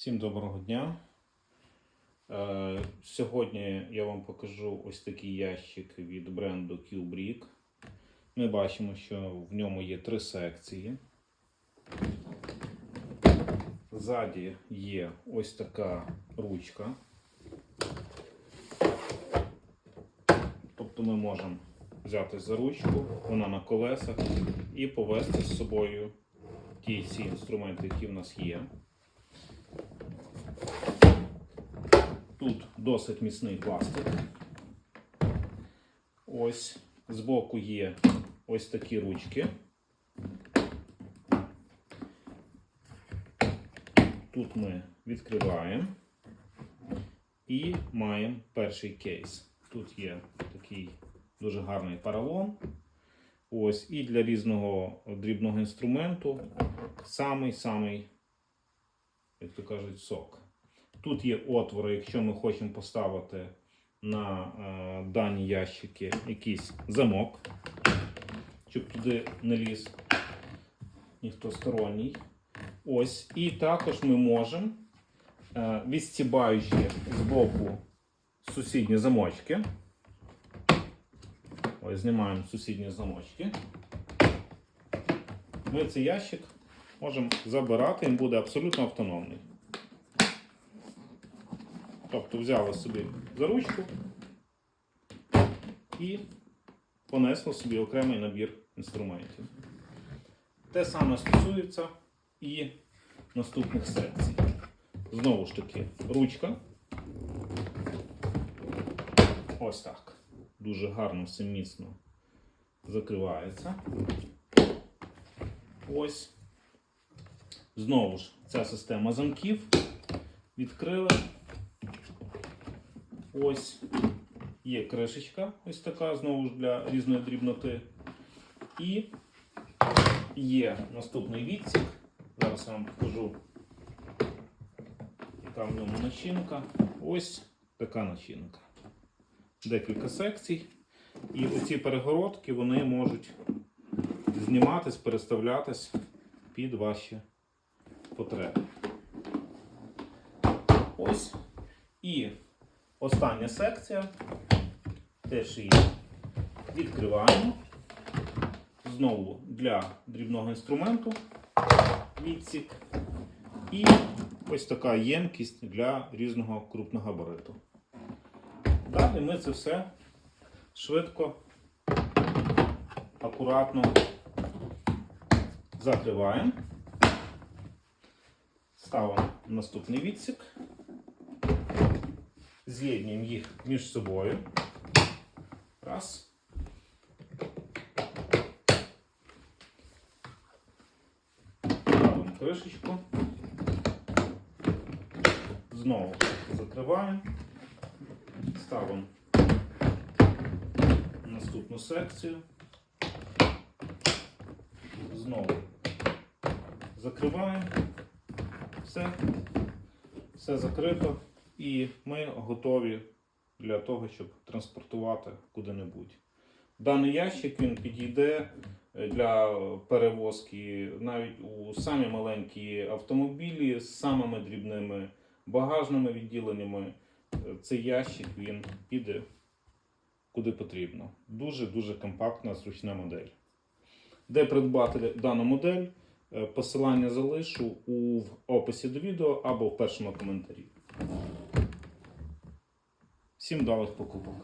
Всім доброго дня. Е, Сьогодні я вам покажу ось такий ящик від бренду Qbrick. Ми бачимо, що в ньому є три секції. Ззаді є ось така ручка. Тобто ми можемо взяти за ручку, вона на колесах, і повезти з собою ті всі інструменти, які в нас є. Тут досить міцний пластик. Ось збоку є ось такі ручки. Тут ми відкриваємо і маємо перший кейс. Тут є такий дуже гарний паралон. Ось, і для різного дрібного інструменту самий-самий, як то кажуть, сок. Тут є отвори, якщо ми хочемо поставити на е, дані ящики якийсь замок, щоб туди не ліз ніхто сторонній. Ось. І також ми можемо, е, відстібаючи з боку сусідні замочки. Ось знімаємо сусідні замочки. Ми цей ящик можемо забирати, він буде абсолютно автономний. Тобто взяли собі за ручку і понесли собі окремий набір інструментів. Те саме стосується і наступних секцій. Знову ж таки, ручка. Ось так. Дуже гарно все міцно закривається. Ось. Знову ж, ця система замків. Відкрили. Ось є кришечка, ось така, знову ж для різної дрібноти. І є наступний відсік. Зараз я вам покажу, яка в ньому начинка. Ось така начинка. Декілька секцій. І оці перегородки вони можуть зніматись, переставлятись під ваші потреби. Ось. І Остання секція. Теж її відкриваємо. Знову для дрібного інструменту відсік. І ось така ємкість для різного крупного габариту. Далі ми це все швидко, акуратно закриваємо. Ставимо наступний відсік з'єднуємо їх між собою. Раз. Ставимо кришечку. Знову закриваємо. Ставимо наступну секцію. Знову закриваємо. Все. Все закрито. І ми готові для того, щоб транспортувати куди-небудь. Даний ящик він підійде для перевозки навіть у самі маленькі автомобілі з самими дрібними багажними відділеннями. Цей ящик він піде куди потрібно. Дуже-дуже компактна, зручна модель. Де придбати дану модель, е, посилання залишу у описі до відео або в першому коментарі. Всім вдалих покупок.